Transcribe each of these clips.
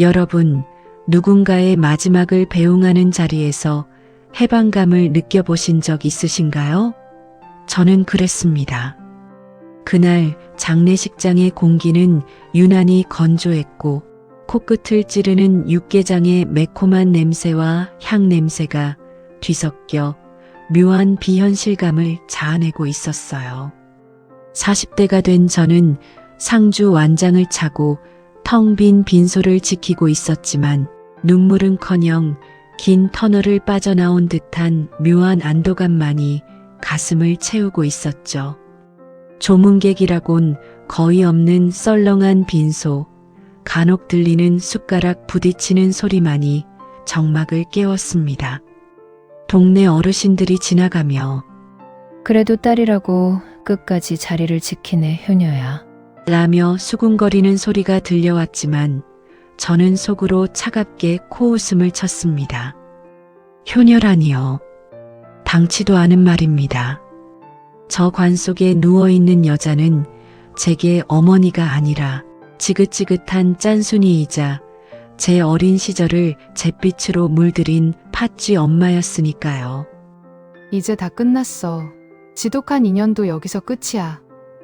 여러분, 누군가의 마지막을 배웅하는 자리에서 해방감을 느껴보신 적 있으신가요? 저는 그랬습니다. 그날 장례식장의 공기는 유난히 건조했고 코끝을 찌르는 육개장의 매콤한 냄새와 향 냄새가 뒤섞여 묘한 비현실감을 자아내고 있었어요. 40대가 된 저는 상주 완장을 차고 텅 빈 빈소를 지키고 있었지만 눈물은 커녕 긴 터널을 빠져나온 듯한 묘한 안도감만이 가슴을 채우고 있었죠. 조문객이라곤 거의 없는 썰렁한 빈소, 간혹 들리는 숟가락 부딪히는 소리만이 정막을 깨웠습니다. 동네 어르신들이 지나가며 그래도 딸이라고 끝까지 자리를 지키네, 효녀야. 라며 수군거리는 소리가 들려왔지만 저는 속으로 차갑게 코웃음을 쳤습니다. 효녀라니요. 당치도 않은 말입니다. 저 관 속에 누워있는 여자는 제게 어머니가 아니라 지긋지긋한 짠순이이자 제 어린 시절을 잿빛으로 물들인 팥쥐 엄마였으니까요. 이제 다 끝났어. 지독한 인연도 여기서 끝이야.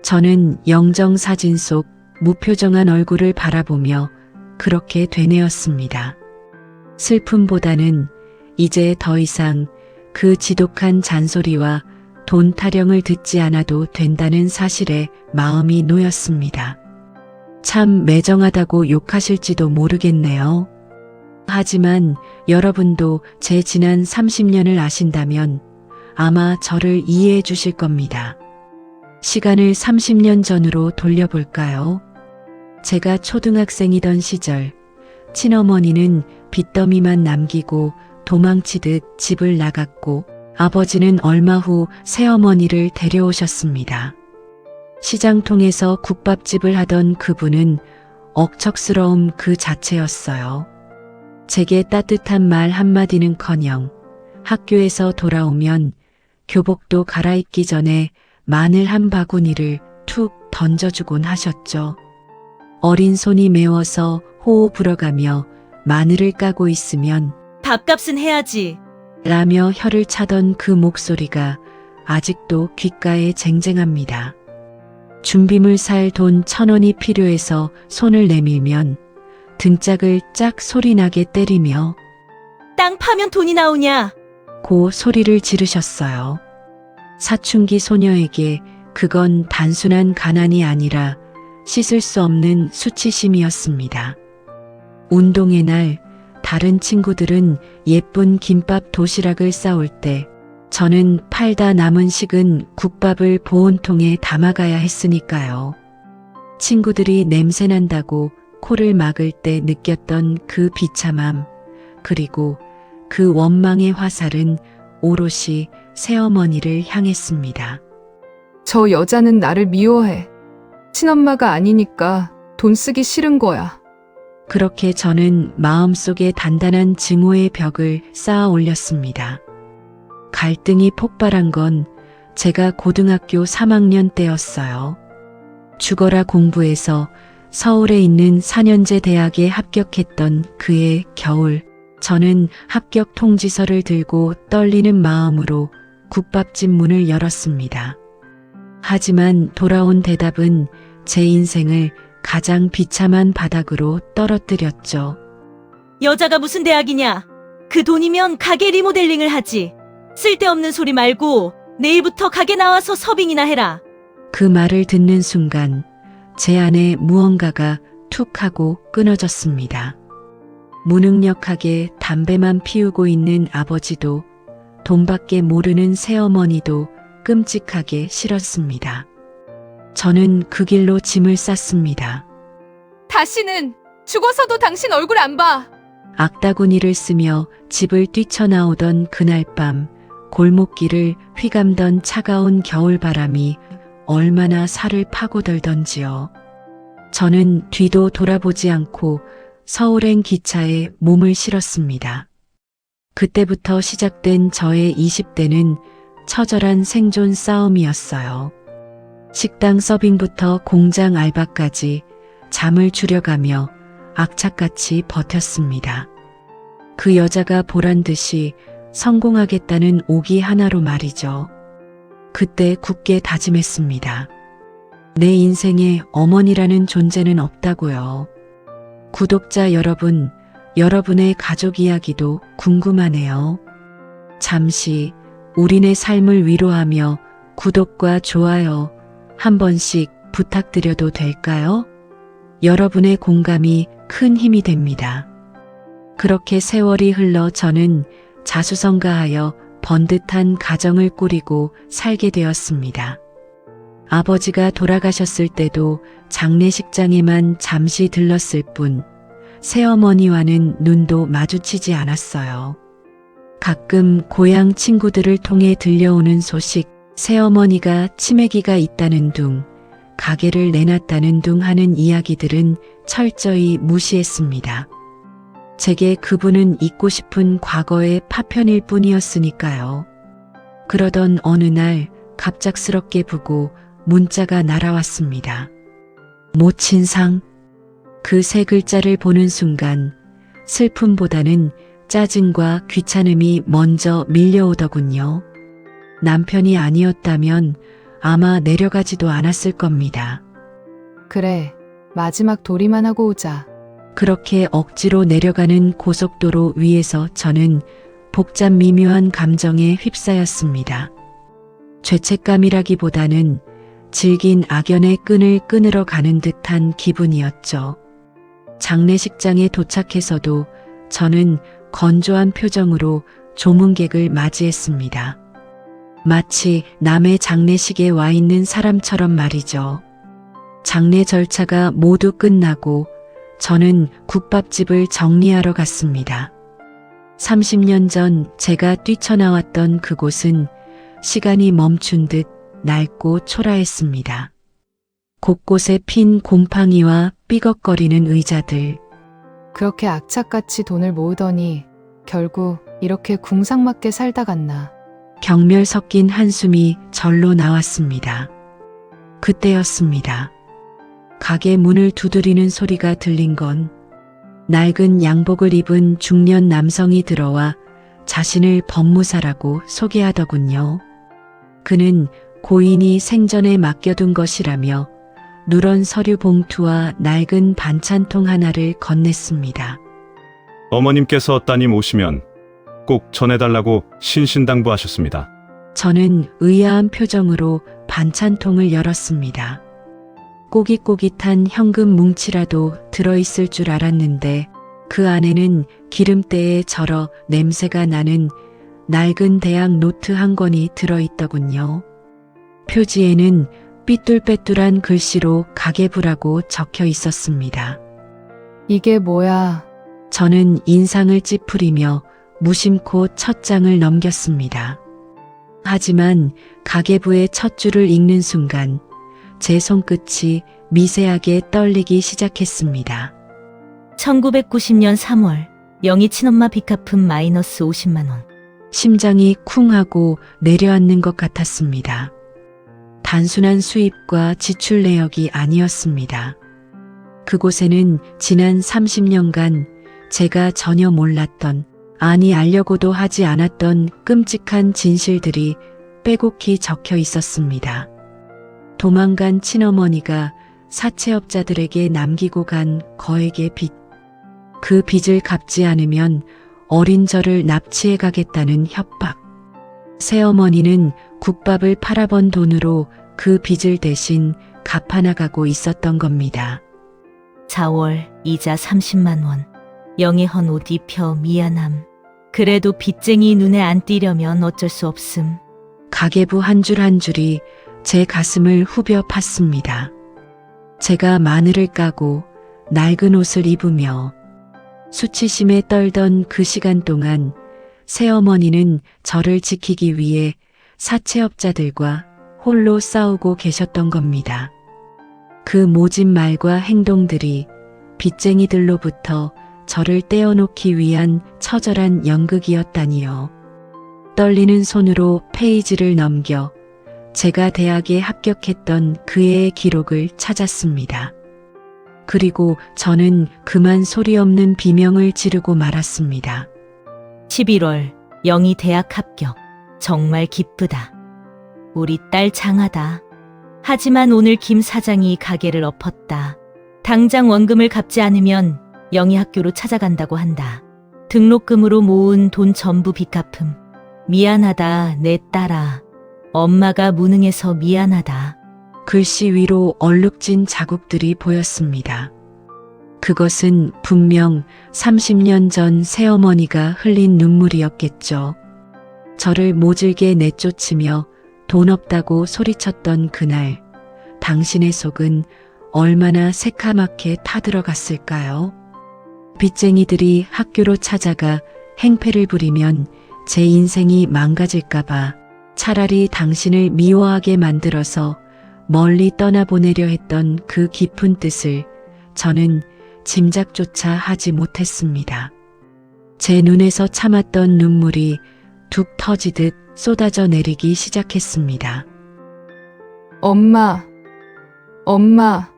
저는 영정 사진 속 무표정한 얼굴을 바라보며 그렇게 되뇌었습니다. 슬픔보다는 이제 더 이상 그 지독한 잔소리와 돈 타령을 듣지 않아도 된다는 사실에 마음이 놓였습니다. 참 매정하다고 욕하실지도 모르겠네요. 하지만 여러분도 제 지난 30년을 아신다면 아마 저를 이해해 주실 겁니다. 시간을 30년 전으로 돌려볼까요? 제가 초등학생이던 시절, 친어머니는 빚더미만 남기고 도망치듯 집을 나갔고, 아버지는 얼마 후 새어머니를 데려오셨습니다. 시장통에서 국밥집을 하던 그분은 억척스러움 그 자체였어요. 제게 따뜻한 말 한마디는 커녕 학교에서 돌아오면 교복도 갈아입기 전에 마늘 한 바구니를 툭 던져주곤 하셨죠. 어린 손이 매워서 호호 불어가며 마늘을 까고 있으면 밥값은 해야지. 라며 혀를 차던 그 목소리가 아직도 귓가에 쟁쟁합니다. 준비물 살 돈 천 원이 필요해서 손을 내밀면 등짝을 짝 소리나게 때리며 땅 파면 돈이 나오냐? 고 소리를 지르셨어요. 사춘기 소녀에게 그건 단순한 가난이 아니라 씻을 수 없는 수치심이었습니다. 운동의 날 다른 친구들은 예쁜 김밥 도시락을 싸올 때 저는 팔다 남은 식은 국밥을 보온통에 담아가야 했으니까요. 친구들이 냄새난다고 코를 막을 때 느꼈던 그 비참함, 그리고 그 원망의 화살은 오롯이 새어머니를 향했습니다. 저 여자는 나를 미워해. 친엄마가 아니니까 돈 쓰기 싫은 거야. 그렇게 저는 마음속에 단단한 증오의 벽을 쌓아 올렸습니다. 갈등이 폭발한 건 제가 고등학교 3학년 때였어요. 죽어라 공부해서 서울에 있는 4년제 대학에 합격했던 그해 겨울, 저는 합격 통지서를 들고 떨리는 마음으로 국밥집 문을 열었습니다. 하지만 돌아온 대답은 제 인생을 가장 비참한 바닥으로 떨어뜨렸죠. 여자가 무슨 대학이냐? 그 돈이면 가게 리모델링을 하지. 쓸데없는 소리 말고 내일부터 가게 나와서 서빙이나 해라. 그 말을 듣는 순간 제 안에 무언가가 툭 하고 끊어졌습니다. 무능력하게 담배만 피우고 있는 아버지도 돈밖에 모르는 새어머니도 끔찍하게 싫었습니다. 저는 그 길로 짐을 쌌습니다. 다시는 죽어서도 당신 얼굴 안 봐. 악다구니를 쓰며 집을 뛰쳐나오던 그날 밤 골목길을 휘감던 차가운 겨울바람이 얼마나 살을 파고들던지요. 저는 뒤도 돌아보지 않고 서울행 기차에 몸을 실었습니다. 그때부터 시작된 저의 20대는 처절한 생존 싸움이었어요. 식당 서빙부터 공장 알바까지 잠을 줄여가며 악착같이 버텼습니다. 그 여자가 보란 듯이 성공하겠다는 오기 하나로 말이죠. 그때 굳게 다짐했습니다. 내 인생에 어머니라는 존재는 없다고요. 구독자 여러분, 여러분의 가족 이야기도 궁금하네요. 잠시 우리네 삶을 위로하며 구독과 좋아요 한 번씩 부탁드려도 될까요? 여러분의 공감이 큰 힘이 됩니다. 그렇게 세월이 흘러 저는 자수성가하여 번듯한 가정을 꾸리고 살게 되었습니다. 아버지가 돌아가셨을 때도 장례식장에만 잠시 들렀을 뿐 새어머니와는 눈도 마주치지 않았어요. 가끔 고향 친구들을 통해 들려오는 소식, 새어머니가 치매기가 있다는 둥, 가게를 내놨다는 둥 하는 이야기들은 철저히 무시했습니다. 제게 그분은 잊고 싶은 과거의 파편일 뿐이었으니까요. 그러던 어느 날 갑작스럽게 부고 문자가 날아왔습니다. 모친상. 그 세 글자를 보는 순간 슬픔보다는 짜증과 귀찮음이 먼저 밀려오더군요. 남편이 아니었다면 아마 내려가지도 않았을 겁니다. 그래, 마지막 도리만 하고 오자. 그렇게 억지로 내려가는 고속도로 위에서 저는 복잡 미묘한 감정에 휩싸였습니다. 죄책감이라기보다는 질긴 악연의 끈을 끊으러 가는 듯한 기분이었죠. 장례식장에 도착해서도 저는 건조한 표정으로 조문객을 맞이했습니다. 마치 남의 장례식에 와 있는 사람처럼 말이죠. 장례 절차가 모두 끝나고 저는 국밥집을 정리하러 갔습니다. 30년 전 제가 뛰쳐나왔던 그곳은 시간이 멈춘 듯 낡고 초라했습니다. 곳곳에 핀 곰팡이와 삐걱거리는 의자들, 그렇게 악착같이 돈을 모으더니 결국 이렇게 궁상맞게 살다 갔나. 경멸 섞인 한숨이 절로 나왔습니다. 그때였습니다. 가게 문을 두드리는 소리가 들린 건 낡은 양복을 입은 중년 남성이 들어와 자신을 법무사라고 소개하더군요. 그는 고인이 생전에 맡겨둔 것이라며 누런 서류 봉투와 낡은 반찬통 하나를 건넸습니다. 어머님께서 따님 오시면 꼭 전해달라고 신신당부하셨습니다. 저는 의아한 표정으로 반찬통을 열었습니다. 꼬깃꼬깃한 현금 뭉치라도 들어있을 줄 알았는데 그 안에는 기름때에 절어 냄새가 나는 낡은 대학 노트 한 권이 들어있더군요. 표지에는 삐뚤빼뚤한 글씨로 가계부라고 적혀 있었습니다. 이게 뭐야. 저는 인상을 찌푸리며 무심코 첫 장을 넘겼습니다. 하지만 가계부의 첫 줄을 읽는 순간 제 손끝이 미세하게 떨리기 시작했습니다. 1990년 3월 영희 친엄마 빚 갚음 마이너스 50만 원. 심장이 쿵 하고 내려앉는 것 같았습니다. 단순한 수입과 지출 내역이 아니었습니다. 그곳에는 지난 30년간 제가 전혀 몰랐던, 아니 알려고도 하지 않았던 끔찍한 진실들이 빼곡히 적혀 있었습니다. 도망간 친어머니가 사채업자들에게 남기고 간 거액의 빚. 그 빚을 갚지 않으면 어린 저를 납치해 가겠다는 협박. 새어머니는 국밥을 팔아번 돈으로 그 빚을 대신 갚아나가고 있었던 겁니다. 4월 이자 30만 원. 영희 헌옷 입혀 미안함. 그래도 빚쟁이 눈에 안 띄려면 어쩔 수 없음. 가계부 한 줄 한 줄이 제 가슴을 후벼 팠습니다. 제가 마늘을 까고 낡은 옷을 입으며 수치심에 떨던 그 시간 동안 새어머니는 저를 지키기 위해 사채업자들과 홀로 싸우고 계셨던 겁니다. 그 모진 말과 행동들이 빚쟁이들로부터 저를 떼어놓기 위한 처절한 연극이었다니요. 떨리는 손으로 페이지를 넘겨 제가 대학에 합격했던 그 해의 기록을 찾았습니다. 그리고 저는 그만 소리 없는 비명을 지르고 말았습니다. 11월 영희 대학 합격. 정말 기쁘다. 우리 딸 장하다. 하지만 오늘 김 사장이 가게를 엎었다. 당장 원금을 갚지 않으면 영희 학교로 찾아간다고 한다. 등록금으로 모은 돈 전부 빚 갚음. 미안하다, 내 딸아. 엄마가 무능해서 미안하다. 글씨 위로 얼룩진 자국들이 보였습니다. 그것은 분명 30년 전 새어머니가 흘린 눈물이었겠죠. 저를 모질게 내쫓으며 돈 없다고 소리쳤던 그날, 당신의 속은 얼마나 새카맣게 타들어갔을까요? 빚쟁이들이 학교로 찾아가 행패를 부리면 제 인생이 망가질까봐 차라리 당신을 미워하게 만들어서 멀리 떠나보내려 했던 그 깊은 뜻을 저는 짐작조차 하지 못했습니다. 제 눈에서 참았던 눈물이 툭 터지듯 쏟아져 내리기 시작했습니다. 엄마, 엄마,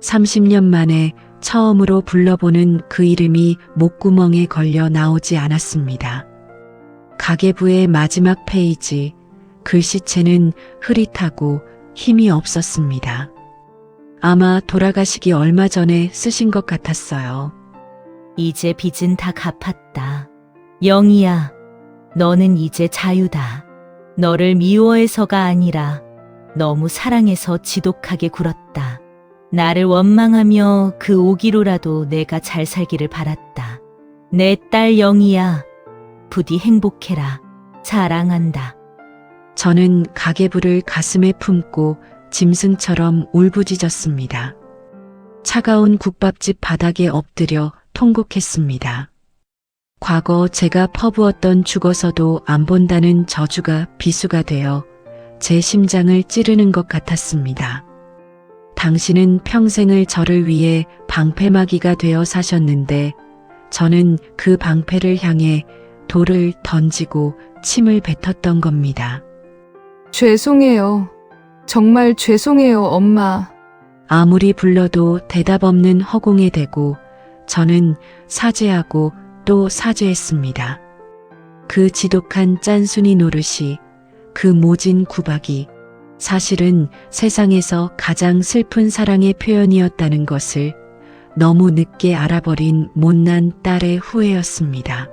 30년 만에 처음으로 불러보는 그 이름이 목구멍에 걸려 나오지 않았습니다. 가계부의 마지막 페이지, 글씨체는 흐릿하고 힘이 없었습니다. 아마 돌아가시기 얼마 전에 쓰신 것 같았어요. 이제 빚은 다 갚았다. 영희야, 너는 이제 자유다. 너를 미워해서가 아니라 너무 사랑해서 지독하게 굴었다. 나를 원망하며 그 오기로라도 내가 잘 살기를 바랐다. 내 딸 영희야, 부디 행복해라. 사랑한다. 저는 가계부를 가슴에 품고 짐승처럼 울부짖었습니다. 차가운 국밥집 바닥에 엎드려 통곡했습니다. 과거 제가 퍼부었던 죽어서도 안 본다는 저주가 비수가 되어 제 심장을 찌르는 것 같았습니다. 당신은 평생을 저를 위해 방패막이가 되어 사셨는데 저는 그 방패를 향해 돌을 던지고 침을 뱉었던 겁니다. 죄송해요. 정말 죄송해요, 엄마. 아무리 불러도 대답 없는 허공에 대고 저는 사죄하고 또 사죄했습니다. 그 지독한 짠순이 노릇이 그 모진 구박이 사실은 세상에서 가장 슬픈 사랑의 표현이었다는 것을 너무 늦게 알아버린 못난 딸의 후회였습니다.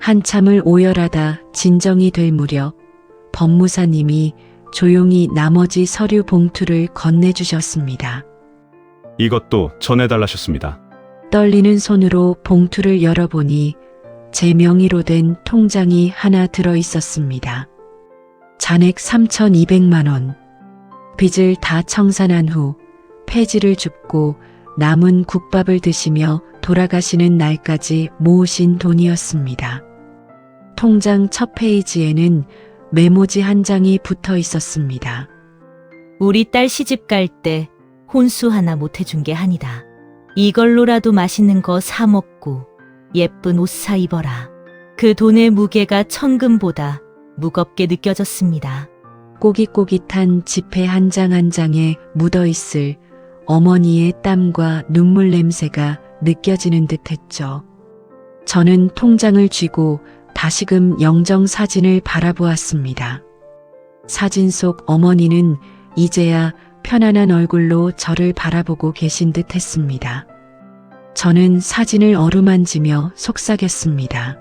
한참을 오열하다 진정이 될 무렵 법무사님이 조용히 나머지 서류 봉투를 건네주셨습니다. 이것도 전해달라셨습니다. 떨리는 손으로 봉투를 열어보니 제 명의로 된 통장이 하나 들어 있었습니다. 잔액 3,200만 원. 빚을 다 청산한 후 폐지를 줍고 남은 국밥을 드시며 돌아가시는 날까지 모으신 돈이었습니다. 통장 첫 페이지에는 메모지 한 장이 붙어 있었습니다. 우리 딸 시집 갈 때 혼수 하나 못 해준 게 아니다. 이걸로라도 맛있는 거 사 먹고 예쁜 옷 사 입어라. 그 돈의 무게가 천금보다 무겁게 느껴졌습니다. 꼬깃꼬깃한 지폐 한 장 한 장에 묻어 있을 어머니의 땀과 눈물 냄새가 느껴지는 듯 했죠. 저는 통장을 쥐고 다시금 영정 사진을 바라보았습니다. 사진 속 어머니는 이제야 편안한 얼굴로 저를 바라보고 계신 듯 했습니다. 저는 사진을 어루만지며 속삭였습니다.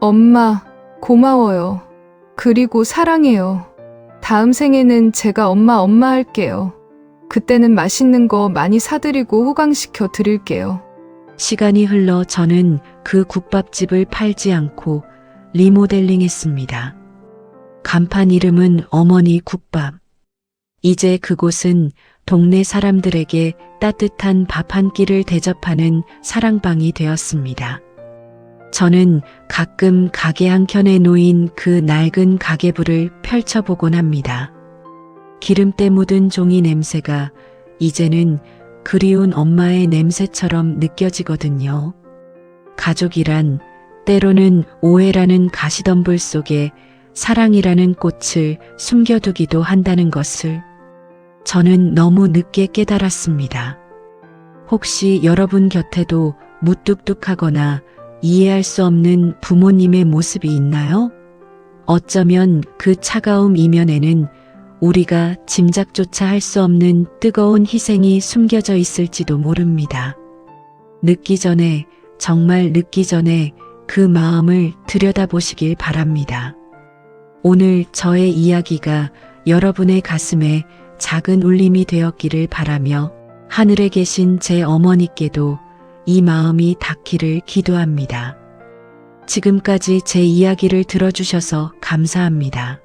엄마, 고마워요. 그리고 사랑해요. 다음 생에는 제가 엄마 엄마 할게요. 그때는 맛있는 거 많이 사드리고 호강시켜 드릴게요. 시간이 흘러 저는 그 국밥집을 팔지 않고 리모델링 했습니다. 간판 이름은 어머니 국밥. 이제 그곳은 동네 사람들에게 따뜻한 밥 한 끼를 대접하는 사랑방이 되었습니다. 저는 가끔 가게 한켠에 놓인 그 낡은 가계부를 펼쳐보곤 합니다. 기름때 묻은 종이 냄새가 이제는 그리운 엄마의 냄새처럼 느껴지거든요. 가족이란 때로는 오해라는 가시덤불 속에 사랑이라는 꽃을 숨겨두기도 한다는 것을 저는 너무 늦게 깨달았습니다. 혹시 여러분 곁에도 무뚝뚝하거나 이해할 수 없는 부모님의 모습이 있나요? 어쩌면 그 차가움 이면에는 우리가 짐작조차 할 수 없는 뜨거운 희생이 숨겨져 있을지도 모릅니다. 늦기 전에, 정말 늦기 전에 그 마음을 들여다보시길 바랍니다. 오늘 저의 이야기가 여러분의 가슴에 작은 울림이 되었기를 바라며 하늘에 계신 제 어머니께도 이 마음이 닿기를 기도합니다. 지금까지 제 이야기를 들어주셔서 감사합니다.